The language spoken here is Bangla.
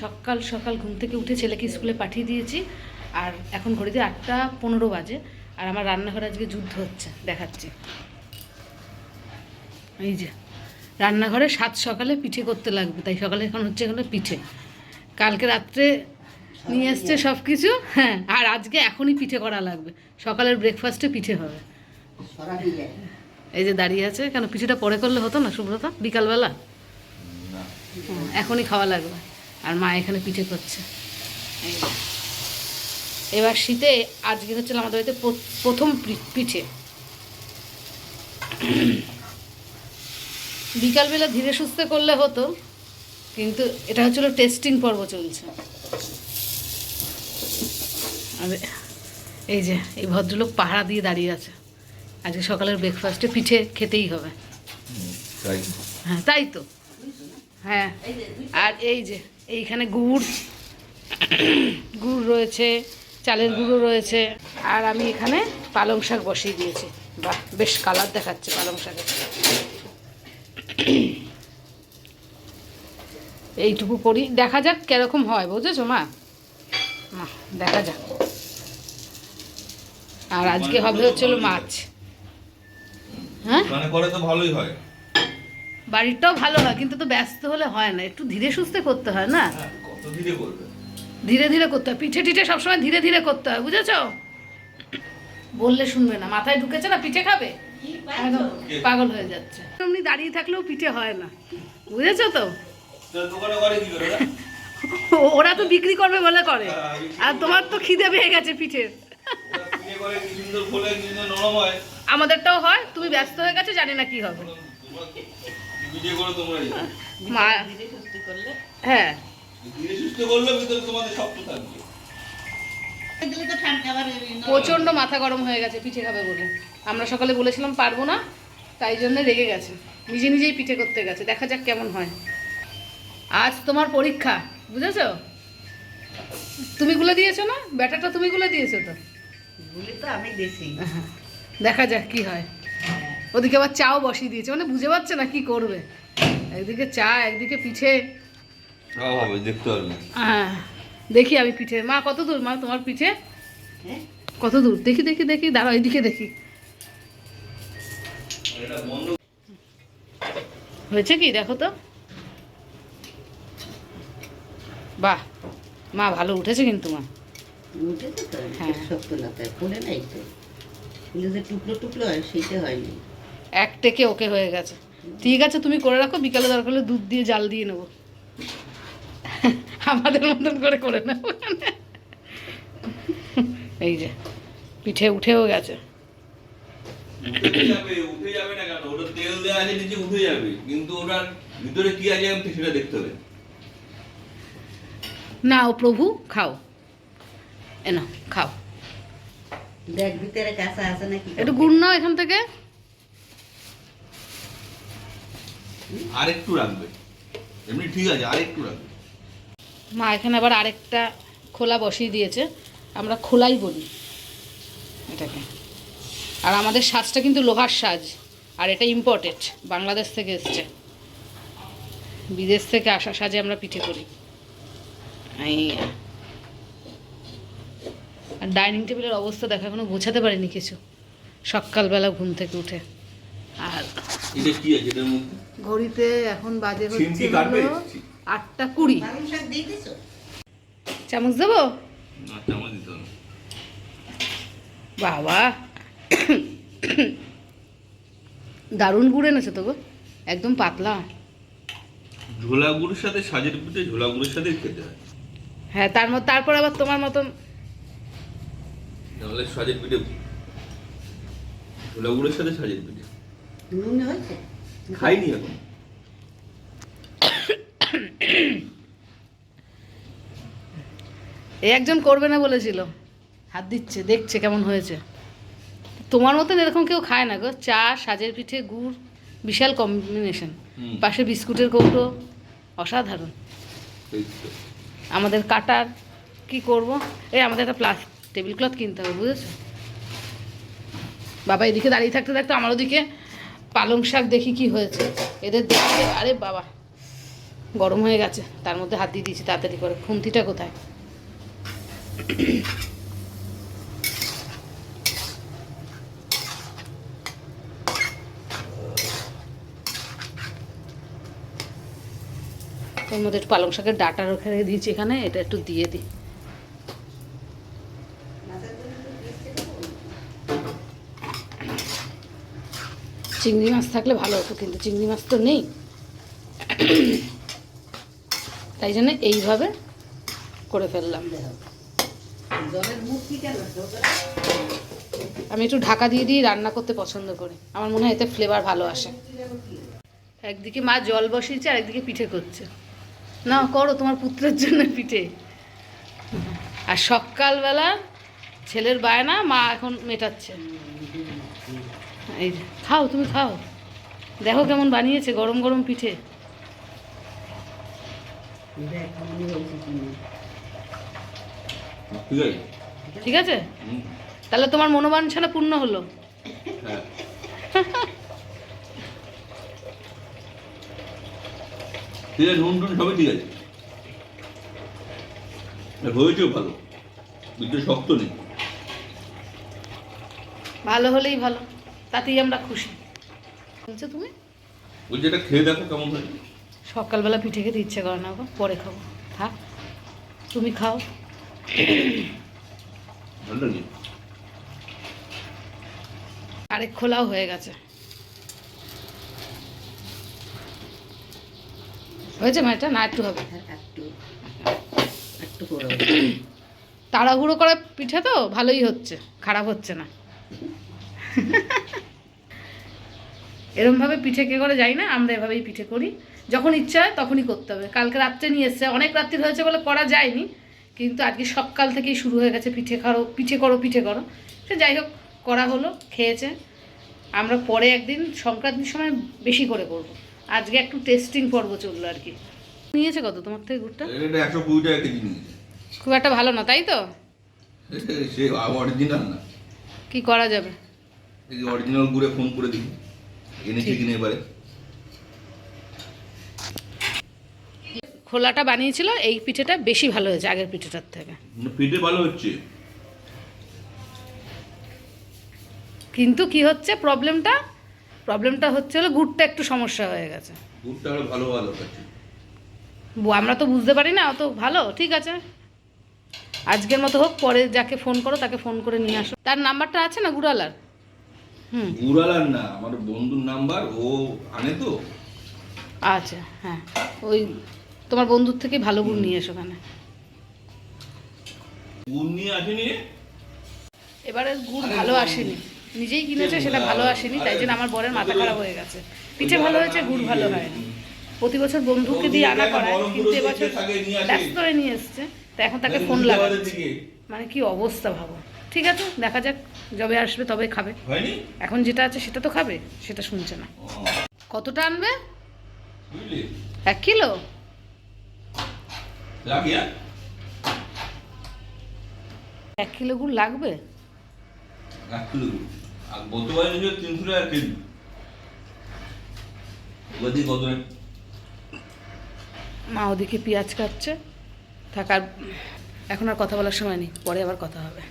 সকাল সকাল ঘুম থেকে উঠে ছেলেকে স্কুলে পাঠিয়ে দিয়েছি। আর এখন ঘড়িতে আটটা পনেরো বাজে। আর আমার রান্নাঘরে আজকে যুদ্ধ হচ্ছে দেখাচ্ছি। এই যে রান্নাঘরে সাত সকালে পিঠে করতে লাগবে তাই সকালে এখন হচ্ছে এখানে পিঠে। কালকে রাত্রে নিয়ে এসছে সব কিছু হ্যাঁ আর আজকে এখনই পিঠে করা লাগবে। সকালের ব্রেকফাস্টে পিঠে হবে। এই যে দাঁড়িয়ে আছে কেন পিঠেটা পরে করলে হতো না সুব্রতা? বিকালবেলা? এখনই খাওয়া লাগবে। আর মা এখানে পিঠে করছে। এই এবার শীতে আজকে হচ্ছে আমাদের বাড়িতে প্রথম পিঠে। বিকালবেলা ধীরে সুস্থে করলে হতো কিন্তু এটা হচ্ছিল টেস্টিং পর্ব চলছে। আর এই যে এই ভদ্রলোক পাহারা দিয়ে দাঁড়িয়ে আছে। আজকে সকালের ব্রেকফাস্টে পিঠে খেতেই হবে। হ্যাঁ তাই তো। হ্যাঁ আর এই যে এইখানে গুড় গুড় রয়েছে, চালের গুঁড়ো রয়েছে। আর আমি এখানে পালং শাক বসিয়ে দিয়েছি। বাহ, বেশ কালার দেখাচ্ছে পালং শাকের এইটুকু করি। দেখা যাক কীরকম হয়, বুঝেছ মা? দেখা যাক। আর আজকে হবে হচ্ছিল মাছ। হ্যাঁ? মানে করে তো ভালোই হয়। বাড়িরটাও ভালো হয় কিন্তু তো ব্যস্ত হলে হয় না। একটু ধীরে সুস্থে করতে হয় না? হ্যাঁ, ধীরে ধীরে ধীরে করতে হয়। পিঠে টিঠে সবসময় ধীরে ধীরে করতে হয় বুঝেছ? বললে শুনবে না। মাথায় ঢুকেছে না পিঠে খাবে? একদম পাগল হয়ে যাচ্ছে। এমনি দাঁড়িয়ে থাকলেও পিঠে হয় না। বুঝেছ তো? তো দোকানে করে কি করে ওরা? তো বিক্রি করবে বলে করে। আর তোমার তো খিদে পেয়ে গেছে পিঠের হয়। আমাদেরটাও হয় তুমি ব্যস্ত হয়ে গেছো জানি না কি হবে। তোমরা পিঠে করে তোমরা মা হ্যাঁ। ধীরে সুস্থ করলে ভিতরে তোমাদের শক্ত থাকবে। প্রচণ্ড মাথা গরম হয়ে গেছে পিঠে খাবে বলে। আমরা সকালে বলেছিলাম পারব না তাই জন্য রেগে গেছে। নিজে নিজেই পিঠে করতে গেছে দেখা যাক কেমন হয়। আজ তোমার পরীক্ষা বুঝেছ? তুমি গুলে দিয়েছ না? ব্যাটারটা তুমি গুলে দিয়েছ তো? আমি হ্যাঁ, দেখা যাক কি হয়। ওদিকে আবার চাও বসিয়ে দিয়েছে। মানে বুঝে পাচ্ছে না কি করবে। একদিকে চা একদিকে পিঠে। দেখতে হ্যাঁ দেখি আমি পিঠে। মা কত দূর? মা তোমার পিঠে? হ্যাঁ কত দূর? দেখি দেখি দেখি দাঁড়াও এদিকে দেখি। হয়েছে কি? দেখো তো। বাহ মা ভালো উঠেছে কিন্তু মা। উঠেছে তো হ্যাঁ। শক্ত না তাই ফুলে নাই তো। ফুলে যে টুকরো টুকরো হয় সেইটা হয়নি। এক টেকে ওকে হয়ে গেছে। ঠিক আছে তুমি করে রাখো বিকালে দরকার হলে দুধ দিয়ে জাল দিয়ে নেব। আমাদের মতন করে করে নেব এই যে পিঠে উঠেও গেছে। উঠে যাবে না কেন? ওটা তেল দেওয়া আছে নিচে উঠে যাবে। কিন্তু ওটার ভিতরে কি আছে আমি সেটা দেখতে হবে। নাও প্রভু খাও। এ নাও খাও। দেখ ভিতরে কাঁচা আছে নাকি? একটু গুড় নাও এখান থেকে। আর একটু রাখবে। এমনি ঠিক আছে আর একটু রাখবে। মা এখানে আবার আরেকটা খোলা বসিয়ে দিয়েছে আমরা খোলাই বলি এটাকে। আর আমাদের সাজটা কিন্তু লোহার সাজ আর এটা ইম্পর্টেন্ট বাংলাদেশ থেকে এসছে। বিদেশ থেকে আসা সাজে আমরা পিঠে করি। এই আর ডাইনিং টেবিলের অবস্থা দেখা এখনও বোঝাতে পারিনি কিছু। সকালবেলা ঘুম থেকে উঠে। আর এটা কি আছে এটার মধ্যে? ঘড়িতে এখন বাজে হচ্ছে আটটা কুড়ি। চামচ দেবো? বাবা। দারুণ গুড় এনেছে তো গো। একদম পাতলা। ঝোলা গুড়ের সাথে সাজের পিঠে ঝোলা গুড়ের সাথে খেতে হয়। হ্যাঁ তার মধ্যে তারপর আবার তোমার মতন তাহলে সাজের পিঠে ঝোলা গুড়ের সাথে সাজের পিঠে। নুন হয়েছে? খাইনি এখন। এ একজন করবে না বলেছিল। হাত দিচ্ছে দেখছে কেমন হয়েছে। তোমার মতন এরকম কেউ খায় না গো। চা সাজের পিঠে গুড় বিশাল কম্বিনেশন পাশে বিস্কুটের কৌটো অসাধারণ। আমাদের কাটার কি করব? এই আমাদের একটা প্লাস টেবিল ক্লথ কিনতে হবে বুঝেছ? বাবা এদিকে দাঁড়িয়ে থাকতে থাকতে আমার ওদিকে পালং শাক দেখি কি হয়েছে। এদের দেখে, আরে বাবা, গরম হয়ে গেছে। তার মধ্যে হাত দিয়ে দিয়েছি তাড়াতাড়ি করে। খুন্তিটা কোথায়? তোর মধ্যে একটু পালং শাকের ডাটা রেখে দিয়েছি এখানে, এটা একটু দিয়ে দিই। চিংড়ি মাছ থাকলে ভালো হতো, কিন্তু চিংড়ি মাছ তো নেই। তাই জন্য এইভাবে করে ফেললাম। আমি একটু ঢাকা দিয়ে দিয়ে রান্না করতে পছন্দ করি। আমার মনে হয় এতে ফ্লেভার ভালো আসে। একদিকে মা জল বসিয়েছে আর একদিকে পিঠে করছে। না করো তোমার পুত্রের জন্য পিঠে। আর সকালবেলা ছেলের বায়না, মা এখন মেটাচ্ছে। এই খাও তুমি খাও। দেখো কেমন বানিয়েছে গরম গরম পিঠে। ঠিক আছে? তাহলে তোমার মনোবাঞ্ছনা পূর্ণ হলো। হ্যাঁ। ঠিক আছে নুন টুন সবই ঠিক আছে। হয়েছেও ভালো। কিন্তু শক্ত নেই। ভালো হলেই ভালো। তাতেই আমরা খুশি। বলছো তুমি? বলছি এটা খেয়ে দেখো কেমন হয়েছে সকালবেলা পিঠে খেতে ইচ্ছে করে না পরে খাব। থাক তুমি খাও। ভালো আরেক খোলাও হয়ে গেছে। হয়েছে মাটা না একটু হবে। হ্যাঁ, একটু। একটু করে তাড়াহুড়ো করা পিঠে তো ভালোই হচ্ছে খারাপ হচ্ছে না। এরমভাবে পিঠে কে করে যাই না আমরা এভাবেই পিঠে করি। যখন ইচ্ছা হয় তখনই করতে হবে। কালকে রাত্রে নিয়ে এসছে। অনেক রাত্রি হয়েছে বলে করা যায়নি কিন্তু আজকে সকাল থেকেই শুরু হয়ে গেছে পিঠে করো পিঠে করো পিঠে করো। সে যাই হোক করা হলো খেয়েছে। আমরা পরে একদিন সংক্রান্তির সময় বেশি করে করব। আজকে একটু টেস্টিং পর্ব চলল আর কি। নিয়েছে কত তোমার থেকে গুড়টা? একশো কুড়ি টাকা কেজি নিয়েছে। খুব একটা ভালো না তাই তো? সে অরিজিনাল না। কি করা যাবে? এই অরিজিনাল গুড়ে ফোন করে দিবি। এনেছি কিনে এবারে। খোলাটা বানিয়েছিল এই পিঠেটা বেশি ভালো হয়েছে আগের পিঠেটার থেকে। মানে পেটে ভালো হচ্ছে। কিন্তু কি হচ্ছে প্রবলেমটা প্রবলেমটা হচ্ছে হলো গুড়টা একটু সমস্যা হয়ে গেছে। গুড়টা আরও ভালো ভালো আমরা তো বুঝতে পারি না অত ভালো ঠিক আছে। আজকের মতো হোক পরে যাকে ফোন করো তাকে ফোন করে নিয়ে আসো। তার নাম্বারটা আছে না গুড়ালার গুড়ালার না আমার বন্ধুর নাম্বার ও আনে তো। আচ্ছা হ্যাঁ। ওই তোমার বন্ধুর থেকে ভালো গুড় নিয়ে এসো ওখানে। গুড় নিয়ে আসেনি? এবারে গুড় ভালো আসেনি। নিজেই কিনেছে সেটা ভালো আসেনি তাই জন্য আমার বরের মাথা খারাপ হয়ে গেছে। পিঠে ভালো হয়েছে গুড় ভালো হয়নি। প্রতি বছর বন্ধুকে দিয়ে আনা করায় কিন্তু এবছর ব্যস্ত হয়ে নিয়ে এসছে তো এখন তাকে ফোন লাগাচ্ছে। মানে কি অবস্থা ভাবো। ঠিক আছে দেখা যাক যবে আসবে তবে খাবে। এখন যেটা আছে সেটা তো খাবে সেটা শুনছে না। কতটা আনবে? এক কিলো? এক কিলো গুড় লাগবে? এক কিলো গুড়। আর গতবার নিয়েছিল তিনশো টাকা কেজি। এবার দিয়ে কত মা ওদিকে পেঁয়াজ কাটছে। থাকার এখন আর কথা বলার সময় নেই পরে আবার কথা হবে।